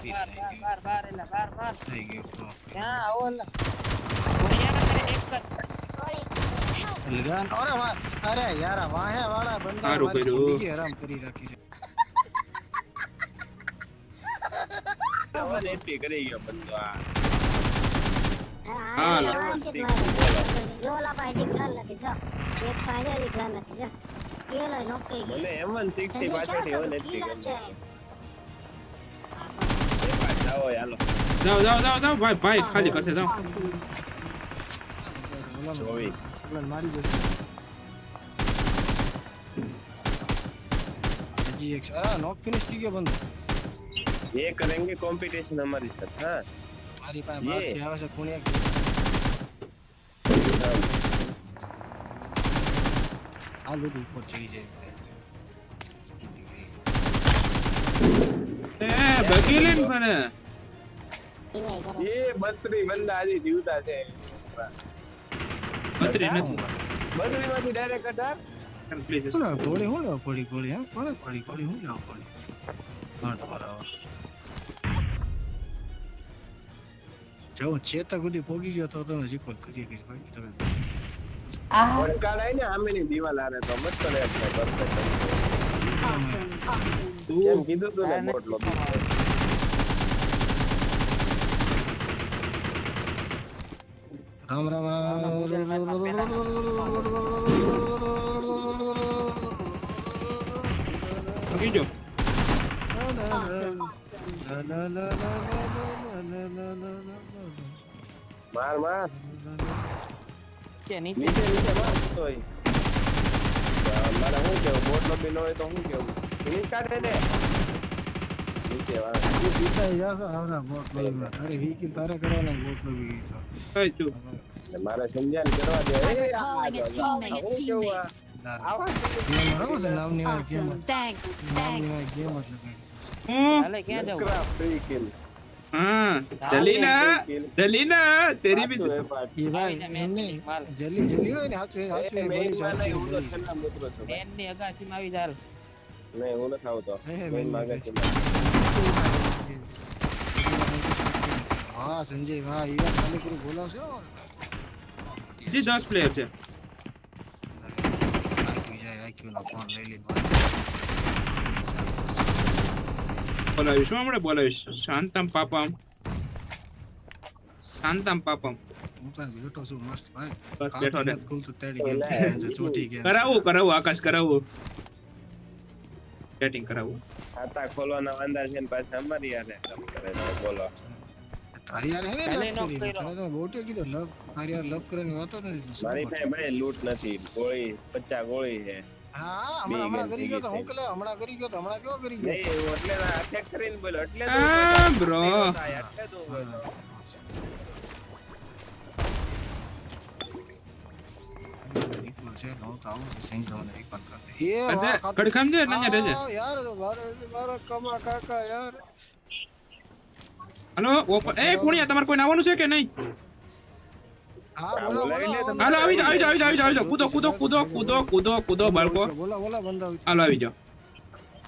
થઈ ગયું. થઈ ગયું તો. આવો એટલે ભણિયાના ખાલી એક જ એટલે ગાન- અરે વાહ, અરે યાર વાહે વાળા બંદા મારી હરામ કરી રાખી છે વન એટી કરી ગયો બંદો આ હા, હા લા. ઓલા નથી જો એક પાસે ઓલી નથી જો એલો નોકી ગયો એમ વન સિક્સટી પાછળથી વન એટી કિલર છે જાઓ હાલો જાઓ જાઓ જાઓ જાઓ ભાઈ ભાઈ ખાલી કરશે જાઓ ઓલાને- જોવી ઓલાને મારી દેશે હજી એક અરે નોક ફિનિશ થઈ ગયો બંદો ये करेंगे कंपटीशन हमारी साथ हाँ મારી પાસે યે. બહારથી આવે છે કુણિયા આ બધું ઉપર ચડી જાય એ બગી લઈને એ ચેતક સુધી પોગી ગયો તો તમે રિકોલ કરી કે ભાઈ તમે. પડકારાય ને આમેની દીવાલ આરે તો મસ્ત રહે કીધું લોબી રામ રામ રામ બગી જો માર માર છે નીચે નીચે નીચે માર તોય મારે શું કેવું બોટ લોબી ન હોય તો શું કેવું ફિનિશ કાઢે ને નીચે વાળા તું પીતા જાશો આવરા બોટ લોબીમાં. તારે વીકી તારે કરવાના બોટ લોબી ગઈ તો. કઈ તું એટલે મારે સમજાન કરવા દે એ. આવા છો? ગેમ ગેમ ક્યાં જવું દલીના તેરી બી મેન જલ્દી જલ્દી હોય ને હાચું હાચું માં આવી જાલ નહીં, હું નથી આવતો. હે, હે, main main માં માં વાહ સંજય હા ઈવન પૂરું બોલાવશો? જી 10 પ્લેયર છે. બોલાવીશ હમણાં બોલાવીશ. શાંતમ પાપમ. શાંતમ પાપમ. હું તો બેઠો છું મસ્ત ભાઈ. બસ બેઠો રે ખુલતું તેડી ગેમ ઓલે. છે, કરાવું કરાવું આકાશ કરાવું. બેટિંગ કરાવું. ખાતા ખોલવાના અંદાજ છે ને પાછા અમારી બોલો. તારી યાર હે ને કાલે love નો કરી. તને તો બોટે કીધું love. તારી યાર love કરવાની વાતો નથી. મારી પાસે ભાઈ લૂંટ નથી ગોળી પચાસ ગોળી છે હા હમણાં હમણાં કરી ગયો તો હું કલે હમણાં કરી ગયો તો હમણાં કેવો કરી ગયો એટલે અટેક કરીને બોલ્યો એટલે તો આ બોલ્યો. bro. નહીં થાય, એટલે તો બોલ્યો. હા. Recall છે, નો તો આવું તમને recall કરી દે. એ અરે. છે મારો કમા કાકા યાર હાલો ઓપન એ કુણિયા તમારે કોઈ આવવાનું છે કે નહીં. હાલો આવી જાઓ આવી જાઓ આવી જાઓ આવી જાઓ કૂદો કૂદો કૂદો કૂદો કૂદો કૂદો બાળકો. બોલો બોલો બંધા હાલો આવી જાઓ.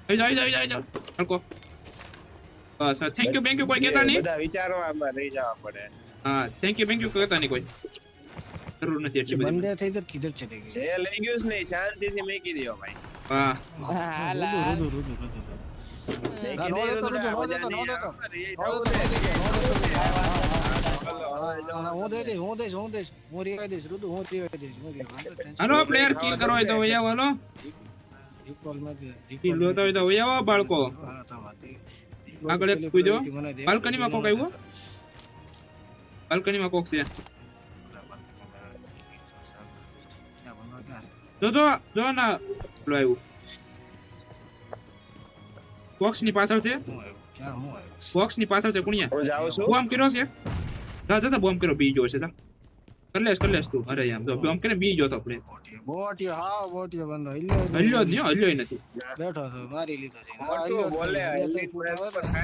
આવી જાઓ આવી જાઓ આવી જાઓ બાળકો. બસ થેન્ક યુ થેન્ક યુ કોઈ કહેતા નહીં? બધા વિચારવામાં રહી જવા પડે. હા થેન્ક યુ થેન્ક યુ કહેતા નહીં કોઈ. જરૂર નથી એટલી બધી બંદે થઈ તો કિધર ચલે ગઈ જે લઈ ગયું છે ને શાંતિથી મેકી દ્યો ભાઈ. હા. હા, રૂદુ. રૂદુ, રૂદુ, નો નો દેતો. એ નો દેતો, નો દેતો, નો દેતો. હાલો, હા, હવે હા, હું દઈ દઈશ હું દઈશ હું દઈશ હું રિવાઈ દઈશ રૂદુ હું રિવાઈ દઈશ હું રિવાઈ હાલો પ્લેયર કિલ કરો હોય તો વહી આવો હાલો recall માંથી કિલ જોતા હોય તો વહી આવો બાળકો. આગળ એક કૂદો. બાલ્કનીમાં કોક આવ્યું? બાલ્કનીમાં કોક છે જો જો જો ના આવ્યું બોક્સની પાછળ છે? આવ્યો? આવ્યો? બોક્સની પાછળ છે કુણિયા. હું બોમ્બ કર્યો છે? જા જા બોમ્બ કર્યો બીજો છે જા. કરલેસ કરલેસ તું. અરે યાર જો બોમ્બ બી જો તો આપણે. બોટિયો, બોટિયો, હા, બોટિયો બંધો. હલ્યો હલ્યો ન હલ્યો નથી. બેઠો છો, મારી લીધો છે. જ બોલે તો elite પૂરો ને.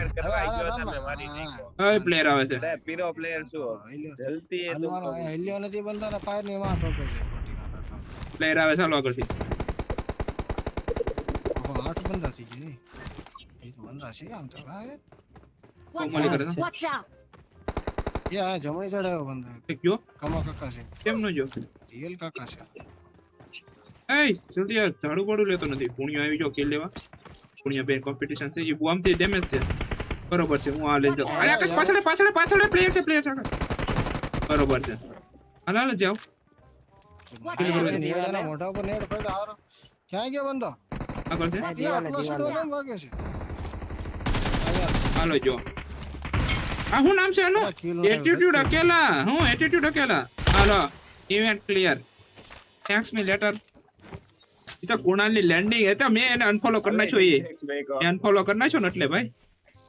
કરવા ગયો આરામ મારી નાખ્યો. હવે પ્લેયર આવે છે. અરે, પીરો પ્લેયર શું? જલ્દી એ તો હલ્યો નથી બંધા ને ફાયરની માં ઠોકે છે પ્લેયર આવે ચાલો આગળથી. ઓહો, આઠ બંધા થઈ ગયા તો બંધા છે આમ તો હા, કોમલી કરે છે? Watch out! જમણી સાઈડ આવ્યો બંદો. કમા કાકા છે. કેમ ન જો રિયલ કાકા છે. એય જલ્દી આ ઝાડુ પડું લેતો નથી. પુણ્યો આવી જો કિલ લેવા. પુણ્ય બે કોમ્પિટિશન છે. એ બોમ્બથી ડેમેજ છે. બરોબર છે હું આ લઈ જાઉં. અરે આકાશ પાછળ પાછળ પાછળ પ્લેયર છે પ્લેયર છે બરોબર છે. હાલ હાલ જાઓ. મોઢા ઉપર નેડ પડ્યો. ક્યાં ગયો બંદો? આગળ છે? આટલો સીધો કેમ વાગે છે? હાલો જો. આ શું નામ છે એનું? એટીટ્યુડ અકેલા. હું એટીટ્યુડ અકેલા? હાલો event clear thanks me later એ તો કુણાલની લેન્ડિંગ એ તો મેં એને અનફોલો કરી નાખ્યો. એ. અનફોલો કરી નાખ્યો ને એટલે ભાઈ.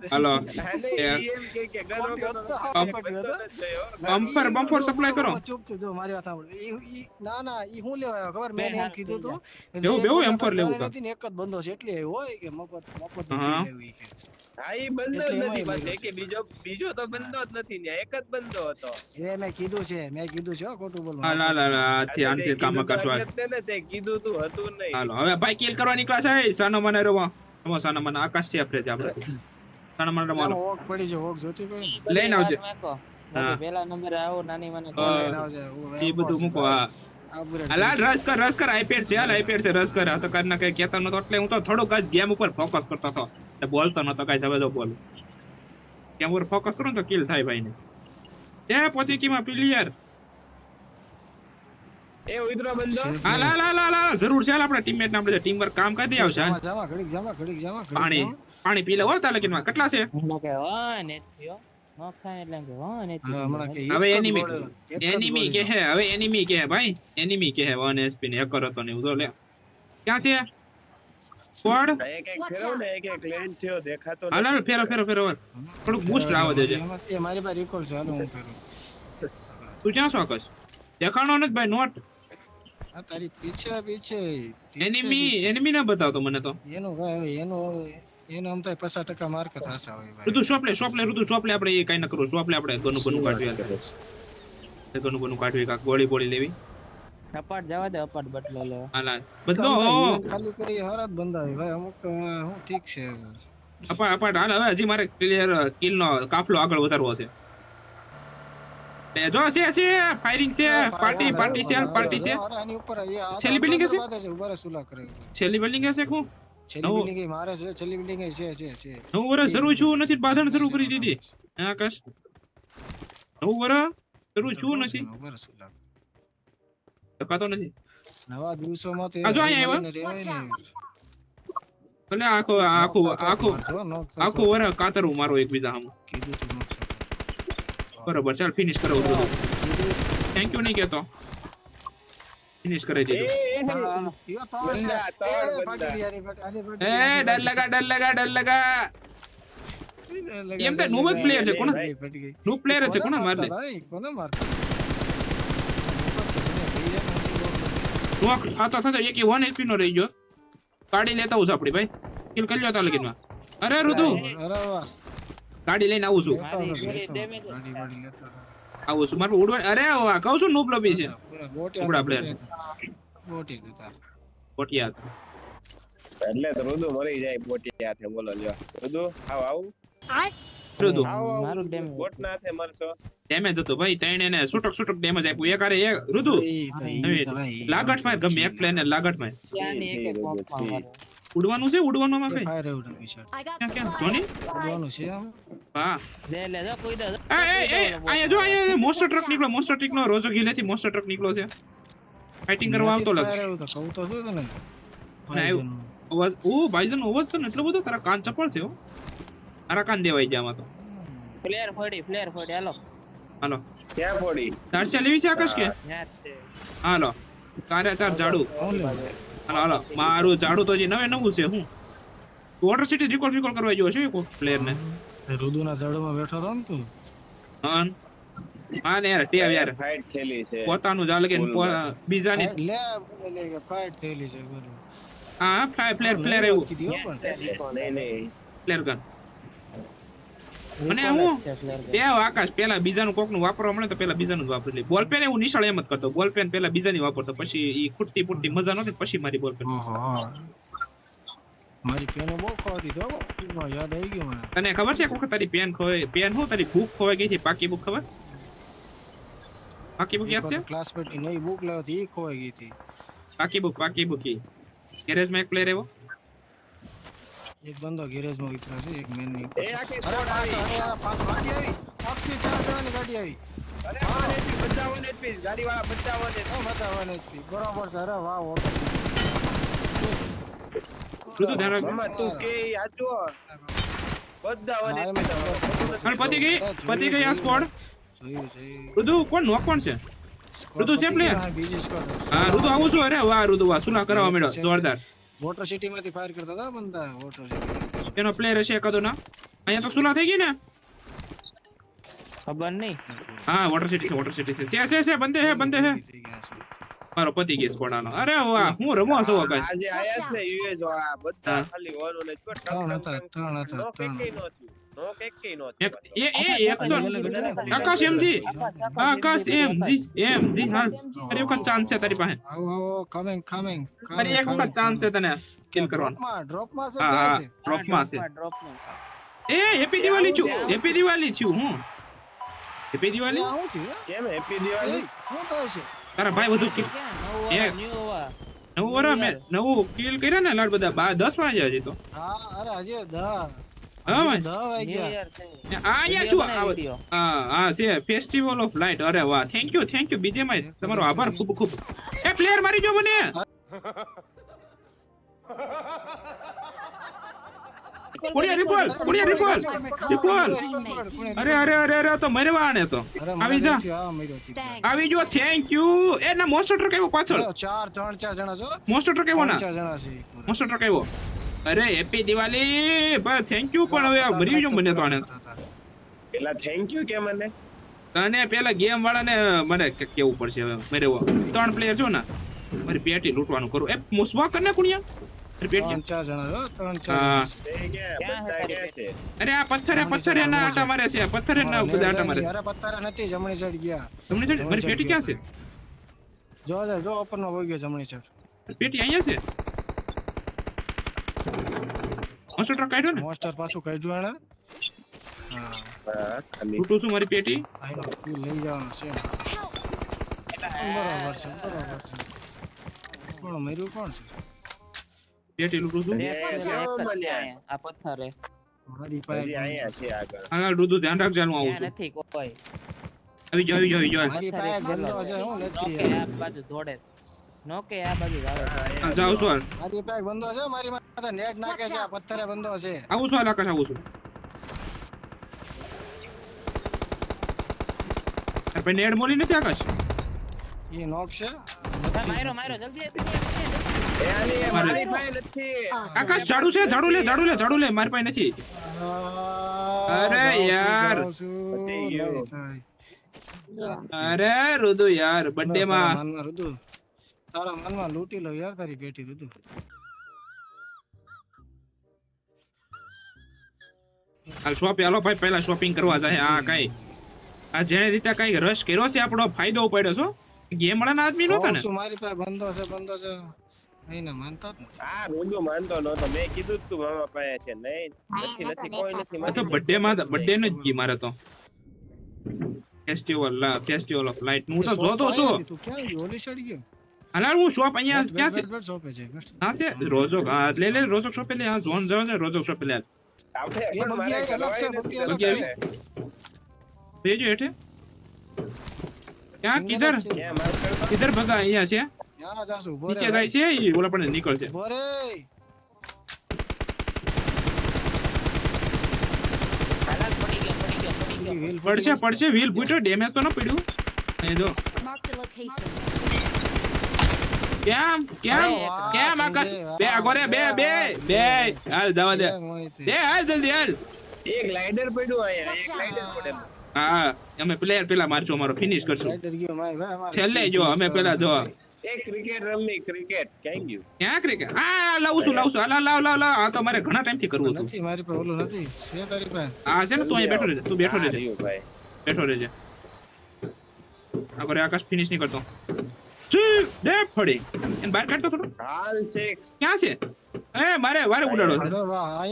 જોયો. બમ્પર બમ્પર સપ્લાય કરો. ચૂપ ચૂપ જો મારી વાત સાંભળો. ઈ- ના ના ઈ હું લેવા આવ્યો ખબર? મેં એમ કીધું તું બેવું- બેવું એમ્પર લેવું નથી ને એક જ બંધો છે એટલે હોય કે મફત મફત લેવી કે. હા, ઈ બંદો જ નથી એમાંય પાછો. બીજો બીજો તો બંદો જ નથી ત્યાં. એક જ બંધો હતો. એ મેં કીધું છે મેં કીધું છે હો, ખોટું હાલ હાલ હાલ આથી તે કામ કીધું તો કીધું હતું નહીં. હાલો હવે ભાઈ કિલ કરવા નીકળ્યા છે સાનો મને રવા. સાનો મને આકાશ છે આપણે આપણે. સાનો મને મારો આમાં પડી છે ઓગ જોતી કોઈ ને? લઈને આવજે પેલા નંબર આવો નાની મને. લઈને આવજે. એ બધું મૂકો હા. હાલ રસ કર રસ કર આઈપેડ છે હાલ આઈપેડ છે રસ કર આ તો કરના કઈ કહેતા નતો એટલે હું તો થોડુંક કાજ ગેમ ઉપર ફોકસ કરતો હતો એટલે બોલતો નતો કાઈ હવે જો બોલ ગેમ ઉપર ફોકસ કરું ને તો કિલ થાય ભાઈ ને એ પોચી કીમાં પ્લેયર એ ઉતરો બંદો હાલ હાલ હાલ હાલ જરૂર છે હાલ આપણા ટીમમેટ ને આપણે ટીમ વર્ક કામ કરી દે આવશે હાલ. જામા, જામા, ઘડીક જામા, ઘડીક જામા, ઘડીક પાણી. પાણી પી લે હો તાલે કિનમાં કેટલા છે? એટલે કે હો નોકસાન એટલે કે વન હા, હમણાં કે એચપી હવે જ એનિમી કે હે હવે એનિમી કે હે ભાઈ. એનિમી કે હે 1 એસપી ને એકર હતો ને ઉધો લે. ક્યાં છે? સ્ક્વોડ એક એક ફેરવ ને એક એક લેન્ડ થયો દેખાતો હાલ ફેરો ફેરો ફેરો. થોડુંક બૂસ્ટ લાવો દેજે. એ મારી પાસે રિકોલ છે, હાલો હું કરું. તું ક્યાં છો આકાશ? દેખાણો નથી ભાઈ નોટ. આ તારી પીછે પીછે એનિમી એનિમી ના બતાવતો મને તો. એનો ભાઈ એનું એનું આમ તો પચાસ ટકા માર્ક હશે હવે ભાઈ. ઋતુ શોપ લે ઋતુ શોપલે આપણે એ કઈ ન કરવું શોપલે આપણે ગનું બનું કાઢવી. એ ગનું કાઢવી કાક ગોળી બોળી લેવી. અપાટ જવા દે અપાટ બટલો લેવા. હાલા બદલો ખાલી કરી હરાજ બંધાવી ભાઈ અમુક તો હું ઠીક છે. અપાટ અપાટ હાલ હવે હજી મારે ક્લિયર કિલ નો કાફલો આગળ વધારવો છે. જો છે છે ફાયરિંગ છે પાર્ટી પાર્ટી છે પાર્ટી છે. છેલ્લી? બાંધે છે સુલા કરે. છેલ્લી બિલ્ડિંગ હશે હું છેલ્લી બિલ્ડિંગ મારે છે છેલ્લી બિલ્ડિંગ છે છે છે. નવું વર્ષ શરૂ છું નથી બાંધણ શરૂ કરી દીધી. હે આકાશ? નવું વર્ષ શરૂ છું નથી. ઊભા રહે સુલા ટકાતો નથી. નવા દિવસોમાં તો આ અહીંયા આવ્યો. ભલે આખો આખું આખું જો, knock થતો. આખું વર કાતરવું મારો એકબીજા સામું. બરોબર ચાલ ફિનિશ બધું. થેન્ક યુ નહીં કહેતો. ફિનિશ કરાવી દીધું એ, ડર લગા ડર લગા ડર લગા. એમ તો noob જ પ્લેયર છે, કોણ? નું પ્લેયર છે કોણ માર દે બોલતો. નોક થતો એક વન એચપી નો રહી ગયો. કાઢી લેતા આવું છું આપડી ભાઈ. કિલ કરી લ્યો તા લગીનમાં. અરે ઋતુ! અરે વાહ. ગાડી લઈને આવું છું. આવું છું મારે ઉડવા અરે કહું છું નૂબ લોબી છે. ઉપડા ગોટિયા ટુકડા હતા, player. હતા. એટલે તો રુદુ મરી જાય બોટી હાથે બોલો લ્યો. રુદુ આવ આવ. આવ મારું ડેમેજ બોટ ના હાથે મરશો. ડેમેજ હતો ભાઈ ત્રણ એને સુટક સુટક ડેમેજ આપ્યું. એક આરે એક. ભાઈ, લાગટમાં ગમે એક પ્લેન લાગટમાં જી, જી. ઉડવાનું છે ઉડવાનું માં કઈ? અરે નથી, sir. ક્યાં જોની ઉડવાનું છે હા. લે લે જો કોઈ દે એ એ એ અહીંયા જો અહીંયા મોસ્ટર ટ્રક નીકળો મોસ્ટર ટ્રક નો રોજો ગીલેથી મોસ્ટર ટ્રક નીકળો છે. ફાઇટિંગ કરવા આવતો લાગે. કહું તો છું તને. ના, અવાજ ઓ બાઈઝન અવાજ તો ને એટલો બધો? તારા કાન ચપળ છે હો. તારા કાન દેવાઈ ગયા આમાં તો. ફ્લેર ફોડી ફ્લેર ફોડી હાલો. હાલો. ક્યાં ફોડી? ચારસે લેવી છે આકાશ કે? હાલો. તારે ચાર ઝાડુ હાલો હાલો. મારું ઝાડુ તો હજી નવે નવું છે હું. વોટર સિટી રિકોલ રિકોલ કરવા ગયો છે કોઈ પ્લેયર ને? રુદુના ઝાડમાં બેઠો હતો ને તું? હન હા ને યાર ટેવ યાર. ફાઇટ થયેલી છે. પોતાનું જાલ કે. બીજાની લે લે કે ફાઇટ થયેલી છે બરોબર હા ફ્લાય પ્લેયર પ્લેયર એવું. Player gun. મને હું બે આકાશ પેલા બીજાનું કોકનું વાપરવા મળે તો પેલા બીજાનું જ વાપરી લે બોલ પેન એવું નિશાળ એમ જ કરતો. બોલ પેન પેલા બીજાની વાપરતો. પછી એ ખૂટતી ફૂટતી મજા નહોતી પછી મારી બોલ પેન ઓહો મારી પેન બહુ ખવાતી તો યાદ આવી ગયું મને. તને ખબર છે એક વખત તારી પેન ખોવાય પેન હું તારી બુક ખોવાઈ ગઈ હતી પાકી બુક ખબર? પાકી બુક યાદ છે ક્લાસમેટની નવી બુક લાવતી એ ખોવાઈ ગઈ હતી પાકી બુક પાકી બુક ઈ ગેરેજમાં એક પ્લેયર એવો એક બંદો ગેરેજમાં વિતરા છે એક મેનની એ આખી અરે squad આવી. પાછળ, અરે પાછળ ગાડી આવી આખી ચાર જણાની ગાડી આવી અરે વાહ, HP, 55 HP, ગાડીવાળા 55 ઓ બતાવવા નથી બરાબર છે અરે વાહ ઓકે ઋતુ ધ્યાન રાખજો મામા તું કે ઈ સાચું? બધા one ના, HP એમ તમારો. અને પતી ગઈ પતી ગઈ આ સ્કોડ જોયું જોયું. કોણ? નો કોણ છે? ઋતુ છે player? હા, બીજી સ્કોડ હા ઋતુ આવું છું અરે વાહ ઋતુ વાહ સુલા કરાવવા માંડ્યો? જોરદાર. વોટર સિટી માંથી ફાયર કરતા હતા બંદા વોટર સિટી એનો પ્લેયર હશે એકાદો ના? અહીંયા તો સુલા થઈ ગઈ ને? ખબર નહીં. હા વોટર સિટી છે વોટર સિટી છે. છે છે બંદે હે બંદે હે. મારો પતિ ગઈ સ્કોડ આનો અરે વાહ હું રમો છો કાઈ? આજે આયા છે યુએસ વાળા, બધા ખાલી one one જ. ત્રણ હતા, ત્રણ હતા, ત્રણ. નો થયું. નો નો એક એ એ એક તો Akash MG. Akash MG. MG હા. તારી વખત ચાન્સ છે તારી પાસે. આવો આવો કમિંગ કમિંગ તારી એક વખત ચાન્સ છે તને કિલ કરવાનો. ડ્રોપમાં ડ્રોપમાં છે હા ક્યાં હા છે? ડ્રોપમાં છે. એ હેપી દિવાળી છું હેપી દિવાળી છું હું. હેપી દિવાળી? કેમ હેપી શું છે? તારા ભાઈ વધુ કિલ એક. નવું વરા મેં નવું કિલ કર્યા ને લાડ બધા બા દસમાં હજી તો. હા અરે હજી દહ. હા ભાઈ આ અહીંયા છું આ- હા હા છે. ફેસ્ટિવલ ઓફ લાઇટ અરે વાહ. થેન્ક યુ થેન્ક યુ બીજે માં તમારો આભાર ખૂબ ખૂબ. એ પ્લેયર મારી જો મને. કુડિયા રિકોલ રિકોલ રિકોલ અરે અરે અરે અરે તો મરવા આને તો આવી જા. આવી જો થેન્ક યુ એ ના મોસ્ટર ટ્રક આવ્યો પાછળ ચાર ત્રણ ચાર જણા છો? મોસ્ટર ટ્રક આવ્યો ના ચાર જણા છે મોસ્ટર ટ્રક આવ્યો અરે હેપી દિવાળી. બસ થેન્ક યુ પણ હવે આ મરી જો મને તો આને. પેલા થેન્ક યુ કે મને? તને પેલા ગેમ વાળાને મને કેવું પડશે હવે? મેરે ત્રણ પ્લેયર છો ને? મારી પેટી લૂંટવાનું કરું. એ મુસવા કર ને કુણિયા. મારી પેટી ત્રણ ચાર જણા છો ત્રણ ચાર હા તે ક્યાં ક્યાં બધા હતા ક્યાં છે અરે આ પથ્થરે પથ્થરે ના આટા મારે છે પથ્થરે ના જણા. બધા આટા મારે અરે પત્તારા નથી જમણી સાઈડ ગયા તમને છે મારી પેટી ક્યાં છે જો જો, જો ઓપનમાં વહી ગયો જમણી સાઈડ પેટી અહીંયા છે મોસ્ટર ટ્રક કાઢ્યો ને મોસ્ટર પાછું કાઢ્યું એને હા હા ખાલી લૂંટું છું મારી પેટી આનો ઈ લઈ જવાનો છે બરાબર છે બરાબર છે કોણ મર્યું કોણ છે આ પથ્થરે મારી પાસે અહીંયા છે. આગળ. હાલ દૂધું ધ્યાન રાખજો હું આવું છું. નથી કોઈ. આવી જાઓ આવી જાઓ આવી જાઓ. મારી પાસે ગંદો છે હું નથી આ બાજુ દોડે. નોકે આ બાજુ જ આવે છે હાલ જાઉં છું મારી પાસે બંધો છે મારી માથે નેટ નાખે છે આ પથ્થરે બંધો છે. આવું છું આકાશ આવું છું. અરે ભાઈ નેડ મોલી નથી આકાશ? એ નોક છે. હા, માર્યો માર્યો જલ્દી આપી દે, આકાશ ઝાડુ છે ઝાડુ લે ઝાડુ લે ઝાડુ લે મારી પાસે નથી. અરે યાર. અરે રુદુ યાર બર્થડે માં. રુદુ. તારા મનમાં લૂટી લઉં યાર તારી પેટી રુદુ. હાલ શોપ હાલો ભાઈ પહેલા શોપિંગ કરવા જાય. આ કઈ આ જેને રીતે કઈ રશ કર્યો છે આપણો ફાયદો પડ્યો છો ગેમ વાળાના આદમી નહોતા ને? મારી પાસે બંધો છે બંધો છે. નહીં ને માનતા જ આ રૂંદુ માનતો નતો મેં કીધું તું મામા પાસે છે નહીં નથી નથી કોઈ નથી આ તો બર્થડે માં બર્થડે નો જ ગઈ મારે તો ફેસ્ટિવલ ફેસ્ટિવલ ઓફ લાઇટ હું તો જોતો છું તું ક્યાં ગયો ઓલી સાઈડ ગયો હાલ હું શોપ અહીંયા ક્યાં છે બેટ બેટ શોપે છે હા છે રોજો હા લે લે રોજો શોપે લે હા જોન જાવ છે રોજો શોપે લે આપણે એ પણ મારે બગી અલગ છે, કરવાય જાશું ઊભો નીચે જાય છે ઓલા પણ નીકળશે. ઊભો રે. વ્હીલ પડશે પડશે વ્હીલ ફૂટ્યો ડેમેજ તો ન પડ્યું. એ જો. કેમ કેમ કેમ આકાશ? બે આગોરે બે બે બે. હાલ જવા દે. બે હાલ જલ્દી હાલ. એક લાઇડર પડ્યું આયા એક લાઇડર પડેલું હા અમે પ્લેયર પેલા મારશું અમારો ફિનિશ કરશું. છેલ્લે જો અમે પેલા જો. એ ક્રિકેટ રમી ક્રિકેટ ક્યાં ગયું? ક્યાં ક્રિકેટ હા લાવું છું લાવું છું. હા, લાવ લાવ લાવ લાવ આ તો મારે ઘણા ટાઈમથી કરવું હતું. નથી મારી પાસે ઓલું નથી. છે તારી પાસે? આ છે ને તું અહીં બેઠો રહેજે તું બેઠો રહેજે. ભાઈ. બેઠો રહેજે. આગળ આકાશ ફિનિશ નહીં કરતો. છી, દે ફડી એને બહાર કાઢતો થોડો. હાલ સિક્સ ક્યાં છે? એ મારે વારે ઉડાડો અરે વાહ!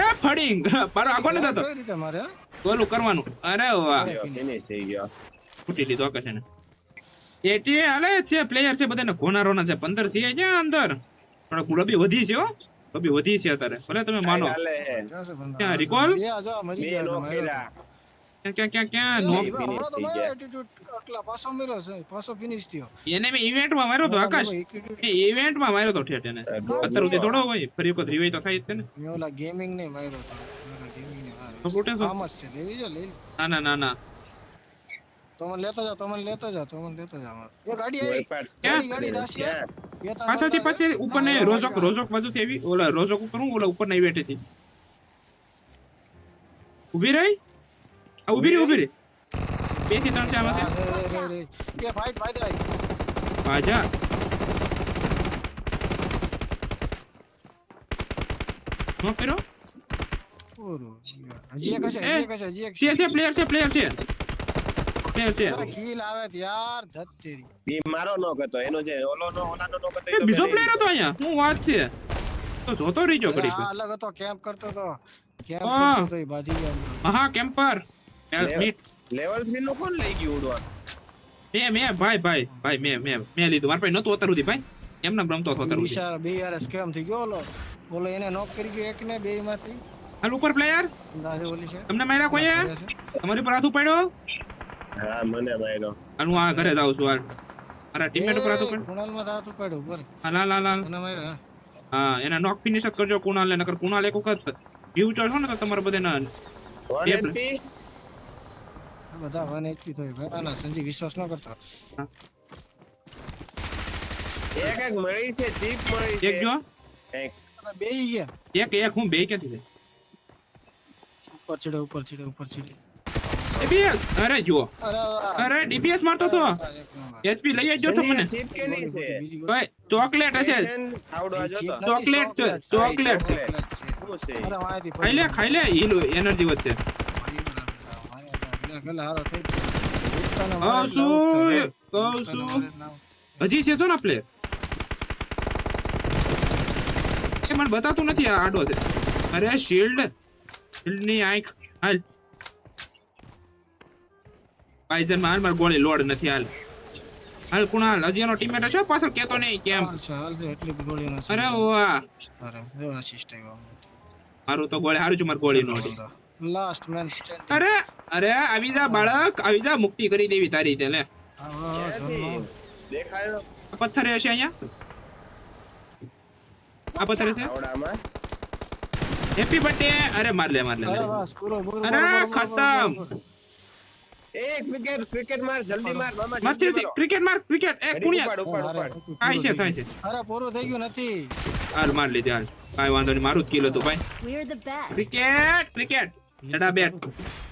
એ ફડિંગ મારો આગો નથી થતો. કઈ રીતે મારે? ઓલું કરવાનું. અરે વાહ. ફિનિશ થઈ ગયો. ફૂટી લીધો આકાશ એને. એટી હાલે છે પ્લેયર છે બધાને ઘોનારોના છે. પંદર છે ક્યાં અંદર થોડાક લોબી વધી છે હો. લોબી વધી છે અત્યારે. ભલે તમે માનો. ક્યાં રિકોલ ક્યાં, માર્યો ક્યાં ક્યાં તો. નો એ હમણાં તો માર્યો ગયા. attitude આટલા પાછો માર્યો છે. પાછો finish થયો. એને મેં ઇવેન્ટમાં માર્યો તો આકાશ. એ ઇવેન્ટમાં માર્યો તો ઠેઠ એને. અત્યાર સુધી થોડો હોય. ફરી વખત રિવાઈ તો થાય જ ને. મેં ઓલા ગેમિંગ ને માર્યો તો ઓલા ને માર્યો. તો પોતે શું? આમ જ છે. લેવી જો લઈ ના ના ના ના. તો મને લેતો જા તો મને લેતો જા તો મને લેતો જા એ ગાડી આવી. ગાડી ત્રણ પાછળથી. પાછી ઉપર ને રોજોક રોજોક બાજુથી આવી ઓલા રોજોક ઉપર હું ઓલા ઉપર નહીં બેઠી હતી. ઊભી રહી? આ ઊભી રહી ઊભી રહી. બેથી ત્રણ છે હા, આમાંથી. આવી. આજા. નો કર્યો? ઓરો, હજી એક હશે, હજી એક હશે, હજી એક. છે પ્લેયર છે પ્લેયર છે. પ્લેયર છે. અરે, આવે છે યાર, ધત બી મારો નો કરતો એનો જે ઓલો નો ઓલાનો નો કરતો એ એ તો બીજો મેં પ્લેયર હતો અહીંયા? હું વાત છે. તો જોતો રહીજો ઘડી અલગ હતો કેમ્પ કરતો તો હા. કરતો હતો, બાજી ગયો હા કેમ્પર મીટ લેવલ 3 નું કોણ લઈ ગયું ઉડવા મે મે ભાઈ ભાઈ ભાઈ મે મે મે લીધું. મારા પાસે નતો અત્યાર સુધી ભાઈ. એમને રમતો હતો સુધી. બિચારા બે યાર સ્કેમ થઈ ગયો ઓલો. બોલો એને નોક કરી ગયો એક ને બે માંથી. હાલ ઉપર પ્લેયર તમને માર્યા કોઈએ તમારી પર હાથ ઉપાડ્યો? હા મને માર્યો હાલ હું આ ઘરે જાઉં છું હાલ. મારા ટીમમેટ ઉપર હાથ ઉપાડ કુણાલમાં તો હાથ ઉપાડ્યો ઉપર હાલ હાલ હાલ હાલ માર્યો, હા. હા એના નોક ફિનિશ જ કરજો કુણાલ નકર કુણાલ એક વખત જીવ છો ને તો તમારે બધાને 1 બે બધા વન એચપી સંજી વિશ્વાસ ન કરતો. એક એક મળી છે ચીપ મળી છે. એક જો. એક. બે ગયા. એક એક હું બે ક્યાંથી ઉપર ચડે ઉપર ચડે ઉપર ચડે. ડીપીએસ અરે જો અરે વાહ. અરે ડીપીએસ મારતો તો એક નંબર. એચપી લઈ આવજો તમને ચીપ કે નહીં છે બીજી ભાઈ ચોકલેટ હશે આવડો ચીપ જોતો નથી, ચોકલેટ છે ચોકલેટ છે ચોકલેટ છે. શું છે અરે વાંયથી ખાઈ લે ખાઈ લે હીલ એનર્જી વધશે ભાઈ બરાબર, મારે એટલે ગલા હારો થઈ ગયો. ઉઠતાને કહું મારે છું, એટલે કહું ઉઠતાને છું. મારે ના ઉઠતા. હજી છે તો ના પ્લેયર એ મને બતાતું નથી આ આડો છે અરે શિલ્ડ શિલ્ડની આંખ હાલ પાઇઝનમાં હાલ મારી ગોળી લોડ નથી હાલ હાલ કુણાલ હજી એનો ટીમમેટ છે પાછળ કેતો નહીં કેમ હાલ છે, હાલ છે, એટલી બધી ગોળીઓ નથી. અરે વાહ અરે, જો assist આવ્યો આમ. મારું તો ગોળી હારું છે મારી ગોળી નો Last man standing. અરે અરે આવી જા બાળક આવી જા મુક્તિ કરી દેવી તારી તે લે આવો, આવો, ક્યાંથી? જમો. દેખાયો આ પથ્થર હશે અહીંયા આ પથ્થર હશે આવડામાં હેપી બર્થડે અરે માર લે માર લે અરે માર લે. બસ, પૂરો, પૂરો, અરે પૂરો, પૂરો, ખતમ પૂરો, પૂરો. ક્રિકેટ માર જલ્દી માર મામા મસ્તી જલ્દી હતી મારો. ક્રિકેટ માર ક્રિકેટ એ કુણિયા. ઉપાડ ઉપાડ અરે, ઉપાડ. પૂરું થાય છે થાય છે. અરે પૂરું થઈ ગયું નથી. હાલ માર લીધી હાલ. કાંઈ વાંધો નહીં મારું જ કિલ હતું ભાઈ. ક્રિકેટ ક્રિકેટ બેટ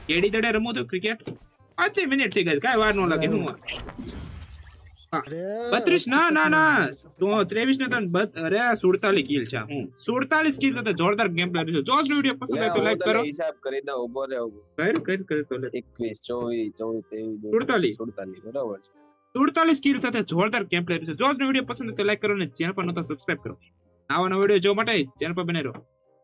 કેડી દડે રમવું તો ક્રિકેટ પાંચ મિનિટ થઈ ગઈ કાંઈ વાર ન લાગે હું બત્રીસ ના ના ના. તો ત્રેવીસ ને ત્રણ બત અરે સુડતાલીસ કિલ છે. હું સુડતાલીસ કિલ તો જોરદાર ગેમ પ્લે છે. જો વીડિયો પસંદ આવે તો લાઈક કરો. હિસાબ કરી દઉં ઊભો રહે. ઊભો. કર કર કર તો લે. એકવીસ ચોવીસ ચોવીસ ત્રેવીસ સુડતાલીસ. સુડતાલીસ બરાબર છે. સુડતાલીસ કિલ સાથે જોરદાર ગેમ પ્લે છે. જો વીડિયો પસંદ આવે તો લાઈક કરો અને ચેનલ પર નતો સબસ્ક્રાઇબ કરો. આવા નવા વીડિયો જોવા માટે ચેનલ પર બને રહો.